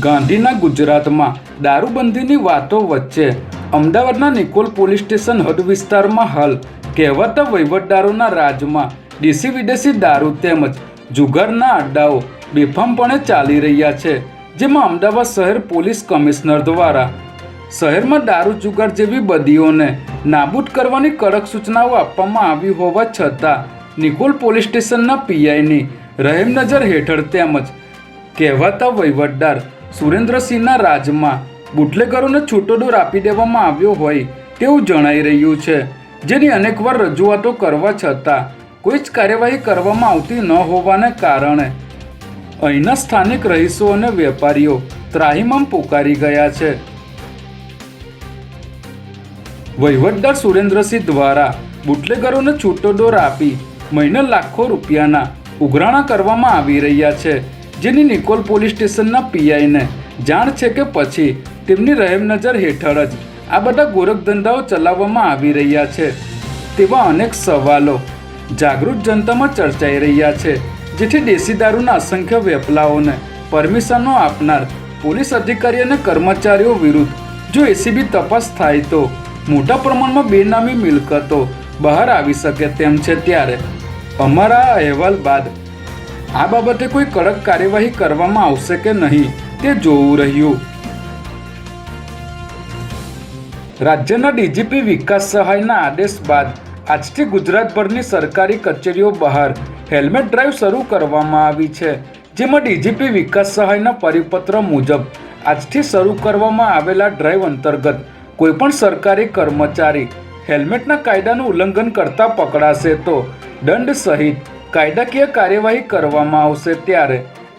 ગાંધીના ગુજરાતમાં દારૂબંધીની વાતો વચ્ચે અમદાવાદના નિકોલ પોલીસ સ્ટેશન હદ વિસ્તારમાં હાલ કહેવાતા વહીવટદારોના રાજમાં દેશી વિદેશી દારૂ તેમજ જુગારના અડ્ડાઓ બેફામપણે ચાલી રહ્યા છે, જેમાં અમદાવાદ શહેર પોલીસ કમિશનર દ્વારા શહેરમાં દારૂ જુગાર જેવી બદીઓને નાબૂદ કરવાની કડક સૂચનાઓ આપવામાં આવી હોવા છતાં નિકોલ પોલીસ સ્ટેશનના પીઆઈની રહેમ નજર હેઠળ તેમજ કહેવાતા વહીવટદાર સુરેન્દ્રસિંહના રાજમાં બુટલેગરોને છૂટો દોર આપી દેવામાં આવ્યો હોય તેવું જણાઈ રહ્યું છે. જેની અનેકવાર રજૂઆતો કરવા છતાં કોઈ જ કાર્યવાહી કરવામાં આવતી ન હોવાને કારણે અહીંના સ્થાનિક રહીશો અને વેપારીઓ ત્રાહિમામ પોકારી ગયા છે. વહીવટદાર સુરેન્દ્રસિંહ દ્વારા બુટલેગરોને છૂટો દોર આપી મહિને લાખો રૂપિયાના ઉઘરાણા કરવામાં આવી રહ્યા છે. જેની નિકોલ પોલીસ સ્ટેશનના પીઆઈને જાણ છે કે પછી તેમની રહેમનજર હેઠળ જ આ બધા ગોરખધંધાઓ ચલાવવામાં આવી રહ્યા છે તેવા અનેક સવાલો જાગૃત જનતામાં ચર્ચાઈ રહ્યા છે, જેથી દેશી દારૂના અસંખ્ય વેપલાઓને પરમિશનો આપનાર પોલીસ અધિકારી અને કર્મચારીઓ વિરુદ્ધ જો એસીબી તપાસ થાય તો મોટા પ્રમાણમાં બેનામી મિલકતો બહાર આવી શકે તેમ છે ત્યારે. અમારા અહેવાલ બાદ આ બાબતે કોઈ કડક કાર્યવાહી કરવામાં આવશે કે નહીં તે જોવું રહ્યું. રાજ્યના ડીજીપી વિકાસ સહાયના આદેશ બાદ આજથી ગુજરાતભરની સરકારી કચેરીઓ બહાર હેલ્મેટ ડ્રાઈવ શરૂ કરવામાં આવી છે, જેમાં ડીજીપી વિકાસ સહાયના પરિપત્ર મુજબ આજથી શરૂ કરવામાં આવેલા ડ્રાઈવ અંતર્ગત કોઈપણ સરકારી કર્મચારી હેલ્મેટના કાયદાનું ઉલ્લંઘન કરતા પકડાશે તો દંડ સહિત કાયદાકીય કાર્યવાહી કરવામાં આવશે ત્યારે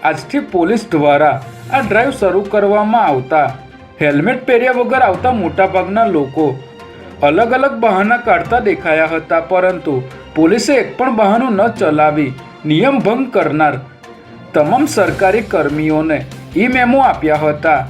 આજથી પોલીસ દ્વારા આ ડ્રાઈવ શરૂ કરવામાં આવતા હેલ્મેટ પહેર્યા વગર આવતા મોટાભાગના લોકો અલગ અલગ બહાના કાઢતા દેખાયા હતા, પરંતુ પોલીસે એક પણ બહાનું ન ચલાવી નિયમ ભંગ કરનાર તમામ સરકારી કર્મીઓને ઈ મેમો આપ્યા હતા.